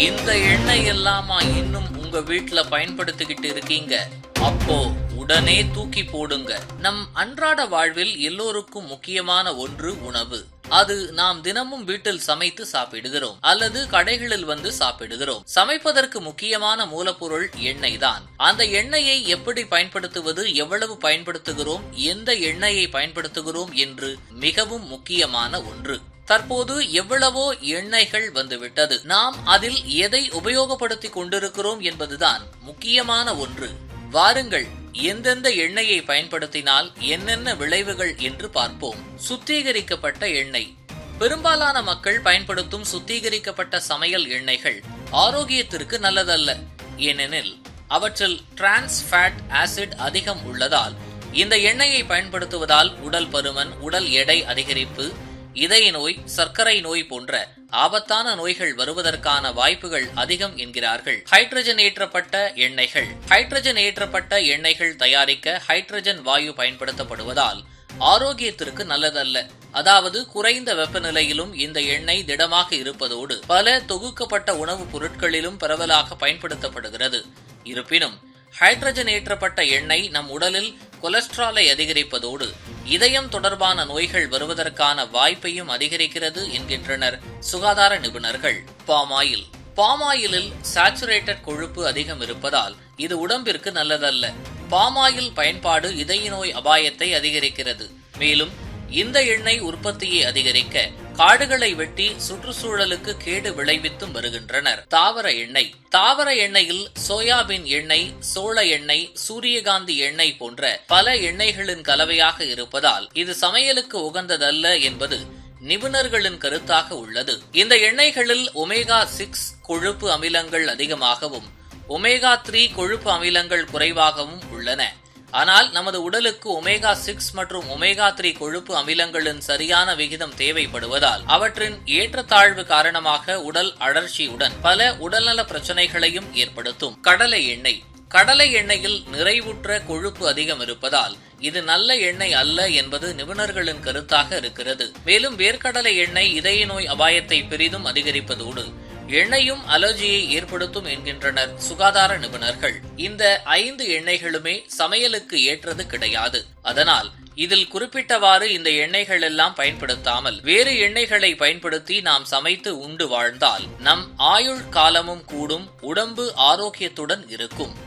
இந்த எண்ணெய் எல்லாமா இன்னும் உங்க வீட்டுல பயன்படுத்திக்கிட்டு இருக்கீங்க? அப்போ உடனே தூக்கி போடுங்க. நம் அன்றாட வாழ்வில் எல்லோருக்கும் முக்கியமான ஒன்று உணவு. அது நாம் தினமும் வீட்டில் சமைத்து சாப்பிடுகிறோம். அல்லது கடைகளில் வந்து சாப்பிடுகிறோம். சமைப்பதற்கு முக்கியமான மூலப்பொருள் எண்ணெய் தான் அந்த எண்ணெயை எப்படி பயன்படுத்துவது எவ்வளவு பயன்படுத்துகிறோம் எந்த எண்ணெயை பயன்படுத்துகிறோம் என்று மிகவும் முக்கியமான ஒன்று. தற்போது எவ்வளவோ எண்ணெய்கள் வந்துவிட்டது. நாம் அதில் எதை உபயோகப்படுத்திக் கொண்டிருக்கிறோம் என்பதுதான் முக்கியமான ஒன்று. வாருங்கள் எந்தெந்த எண்ணெயை பயன்படுத்தினால் என்னென்ன விளைவுகள் என்று பார்ப்போம். சுத்திகரிக்கப்பட்ட எண்ணெய். பெரும்பாலான மக்கள் பயன்படுத்தும் சுத்திகரிக்கப்பட்ட சமையல் எண்ணெய்கள் ஆரோக்கியத்திற்கு நல்லதல்ல. ஏனெனில் அவற்றில் டிரான்ஸ் ஃபேட் ஆசிட் அதிகம் உள்ளதால் இந்த எண்ணெயை பயன்படுத்துவதால் உடல் பருமன் உடல் எடை அதிகரிப்பு இதய நோய் சர்க்கரை நோய் போன்ற ஆபத்தான நோய்கள் வருவதற்கான வாய்ப்புகள் அதிகம் என்கிறார்கள். ஹைட்ரஜன் ஏற்றப்பட்ட எண்ணெய்கள். ஹைட்ரஜன் ஏற்றப்பட்ட எண்ணெய்கள் தயாரிக்க ஹைட்ரஜன் வாயு பயன்படுத்தப்படுவதால் ஆரோக்கியத்திற்கு நல்லதல்ல. அதாவது குறைந்த வெப்பநிலையிலும் இந்த எண்ணெய் திடமாக இருப்பதோடு பல தொகுக்கப்பட்ட உணவுப் பொருட்களிலும் பரவலாக பயன்படுத்தப்படுகிறது. இருப்பினும் ஹைட்ரஜன் ஏற்றப்பட்ட எண்ணெய் நம் உடலில் கொலஸ்ட்ராலை அதிகரிப்பதோடு இதயம் தொடர்பான நோய்கள் வருவதற்கான வாய்ப்பையும் அதிகரிக்கிறது என்கின்றனர் சுகாதார நிபுணர்கள். பாமாயில். பாமாயிலில் சாச்சுரேட்டட் கொழுப்பு அதிகம் இருப்பதால் இது உடம்பிற்கு நல்லதல்ல. பாமாயில் பயன்பாடு இதய நோய் அபாயத்தை அதிகரிக்கிறது. மேலும் இந்த எண்ணெய் உற்பத்தியை அதிகரிக்க காடுகளை வெட்டி சுற்றுச்சூழலுக்கு கேடு விளைவித்தும் வருகின்றனர். தாவர எண்ணெய். தாவர எண்ணெயில் சோயாபீன் எண்ணெய் சோள எண்ணெய் சூரியகாந்தி எண்ணெய் போன்ற பல எண்ணெய்களின் கலவையாக இருப்பதால் இது சமையலுக்கு உகந்ததல்ல என்பது நிபுணர்களின் கருத்தாக உள்ளது. இந்த எண்ணெய்களில் ஒமேகா சிக்ஸ் கொழுப்பு அமிலங்கள் அதிகமாகவும் ஒமேகா த்ரீ கொழுப்பு அமிலங்கள் குறைவாகவும் உள்ளன. ஆனால் நமது உடலுக்கு ஒமேகா சிக்ஸ் மற்றும் ஒமேகா த்ரீ கொழுப்பு அமிலங்களின் சரியான விகிதம் தேவைப்படுவதால் அவற்றின் ஏற்றத்தாழ்வு காரணமாக உடல் அழற்சியுடன் பல உடல்நல பிரச்சனைகளையும் ஏற்படுத்தும். கடலை எண்ணெய். கடலை எண்ணெயில் நிறைவுற்ற கொழுப்பு அதிகம் இருப்பதால் இது நல்ல எண்ணெய் அல்ல என்பது நிபுணர்களின் கருத்தாக இருக்கிறது. மேலும் வேர்க்கடலை எண்ணெய் இதய நோய் அபாயத்தை பெரிதும் அதிகரிப்பதோடு எண்ணெயும் அலர்ஜியை ஏற்படுத்தும் என்கின்றனர் சுகாதார நிபுணர்கள். இந்த ஐந்து எண்ணெய்களுமே சமையலுக்கு ஏற்றது கிடையாது. அதனால் இதில் குறிப்பிட்டவாறு இந்த எண்ணெய்கள் எல்லாம் பயன்படுத்தாமல் வேறு எண்ணெய்களை பயன்படுத்தி நாம் சமைத்து உண்டு வாழ்ந்தால் நம் ஆயுள் காலமும் கூடும் உடம்பு ஆரோக்கியத்துடன் இருக்கும்.